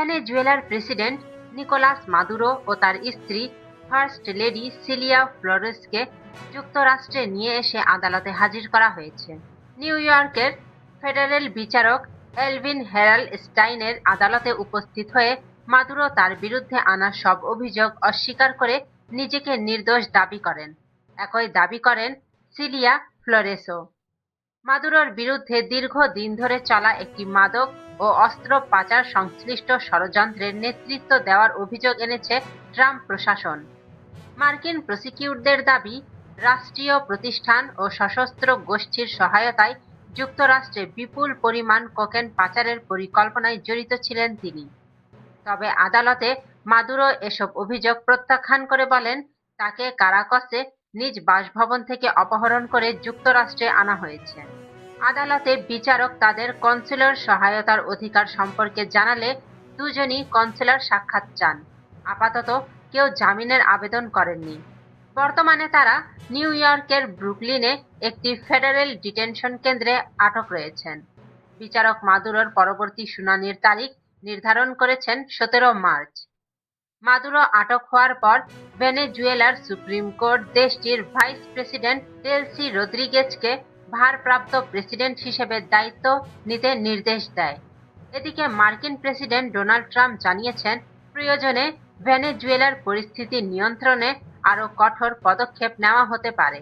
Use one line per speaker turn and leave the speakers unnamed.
ভেনেজুয়েলার president Nicolas Maduro ও তার স্ত্রী ফার্স্ট লেডি সিলিয়া ফ্লোরেসকে যুক্তরাষ্ট্রে নিয়ে এসে আদালতে হাজির করা হয়েছে। নিউ ইয়র্কের ফেডারেল বিচারক এলভিন হেরাল স্টাইনের আদালতে উপস্থিত হয়ে মাদুরো তার বিরুদ্ধে আনা সব অভিযোগ অস্বীকার করে নিজেকে নির্দোষ দাবি করেন। একই দাবি করেন সিলিয়া ফ্লোরেসও। মাদুরোর বিরুদ্ধে দীর্ঘদিন ধরে চলা একটি মাদক ও অস্ত্র পাচার সংশ্লিষ্ট ষড়যন্ত্রের নেতৃত্ব দেওয়ার অভিযোগ এনেছে ট্রাম্প প্রশাসন। মার্কিন প্রসিকিউটদের দাবি, রাষ্ট্রীয় প্রতিষ্ঠান ও সশস্ত্র গোষ্ঠীর সহায়তায় যুক্তরাষ্ট্রে বিপুল পরিমাণ কোকেন পাচারের পরিকল্পনায় জড়িত ছিলেন তিনি। তবে আদালতে মাদুরো এসব অভিযোগ প্রত্যাখ্যান করে বলেন, তাকে কারাকসে নিজ বাসভবন থেকে অপহরণ করে যুক্তরাষ্ট্রে আনা হয়েছে। আদালতে বিচারক তাদের কনসুলার সহায়তার অধিকার সম্পর্কে জানালে দুজনই কনসুলার সাক্ষাৎ চান। আপাতত কেউ জামিনের আবেদন করেননি। বর্তমানে তারা নিউ ইয়র্কের ব্রুকলিনে একটি ফেডারেল ডিটেনশন কেন্দ্রে আটক রয়েছেন। বিচারক মাদুরোর পরবর্তী শুনানির তারিখ নির্ধারণ করেছেন সতেরো মার্চ। মাদুরো আটক হওয়ার পর ভেনেজুয়েলার সুপ্রিম কোর্ট দেশটির ভাইস প্রেসিডেন্ট টেলসি রদ্রিগেজকে ভারপ্রাপ্ত প্রেসিডেন্ট হিসেবে দায়িত্ব নিতে নির্দেশ দেয়। এদিকে মার্কিন প্রেসিডেন্ট ডোনাল্ড ট্রাম্প জানিয়েছেন, প্রয়োজনে ভেনেজুয়েলার পরিস্থিতি নিয়ন্ত্রণে আরও কঠোর পদক্ষেপ নেওয়া হতে পারে।